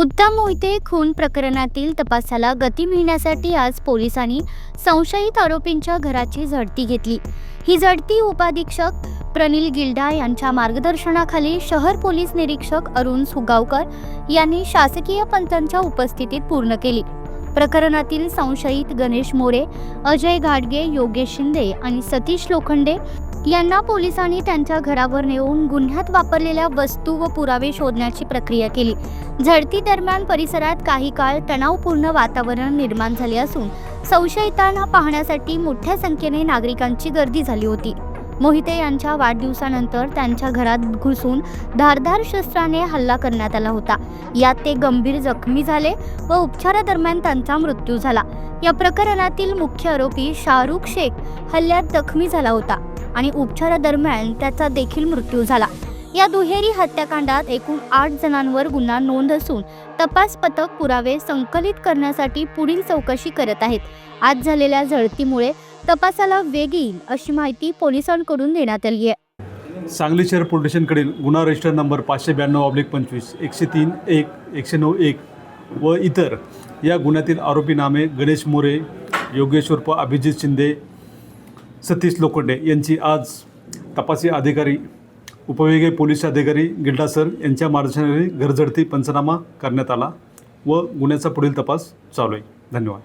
उत्तम मोहिते खून प्रकरणातील तपासाला गती मिळण्यासाठी आज पोलिसांनी संशयित आरोपींच्या घराची झडती घेतली. ही झडती उपाधीक्षक प्रनिल गिल्डा यांच्या मार्गदर्शनाखाली शहर पोलीस निरीक्षक अरुण सुगावकर यांनी शासकीय पंचांच्या उपस्थितीत पूर्ण केली. प्रकरणातील संशयित गणेश मोरे अजय घाटगे योगेश शिंदे आणि सतीश लोखंडे यांना पोलिसांनी त्यांच्या घरावर नेऊन गुन्ह्यात वापरलेल्या वस्तू व पुरावे शोधण्याची प्रक्रिया केली. झडती दरम्यान परिसरात काही काळ तणावपूर्ण वातावरण निर्माण झाले असून संशयितांना पाहण्यासाठी मोठ्या संख्येने नागरिकांची गर्दी झाली होती. मोहिते यांच्या वाढदिवसानंतर त्यांच्या घरात घुसून धारधार शस्त्राने हल्ला करण्यात आला होता. यात ते गंभीर जखमी झाले व उपचारादरम्यान त्यांचा मृत्यू झाला. या प्रकरणातील मुख्य आरोपी शाहरुख शेख हल्ल्यात जखमी झाला होता. आणि उपचारादरम्यान त्याचा देखील मृत्यू झाला. या दुहेरी हत्याकांडात एकूण आठ जणांवर गुन्हा नोंद असून तपास पथक पुरावे संकलित करण्यासाठी पुढील चौकशी करत आहेत. आज झालेल्या झडतीमुळे तपासाला वेग येईल अशी माहिती पोलिसांकडून देण्यात आली आहे. सांगली शहर पोलीस स्टेशनकडील गुन्हा रजिस्टर नंबर पाचशे ब्याण्णव ऑब्लिक पंचवीस एकशे तीन एक एकशे नऊ एक व इतर या गुन्ह्यातील आरोपी नामे गणेश मोरे योगेश उर्फ अभिजित शिंदे सतीश लोखंडे यांची आज तपासी अधिकारी उपविभागीय पोलीस अधिकारी गिल्डा सर यांच्या मार्गदर्शनाने घरझडती पंचनामा करण्यात आला व गुन्ह्याचा पुढील तपास चालू आहे. धन्यवाद.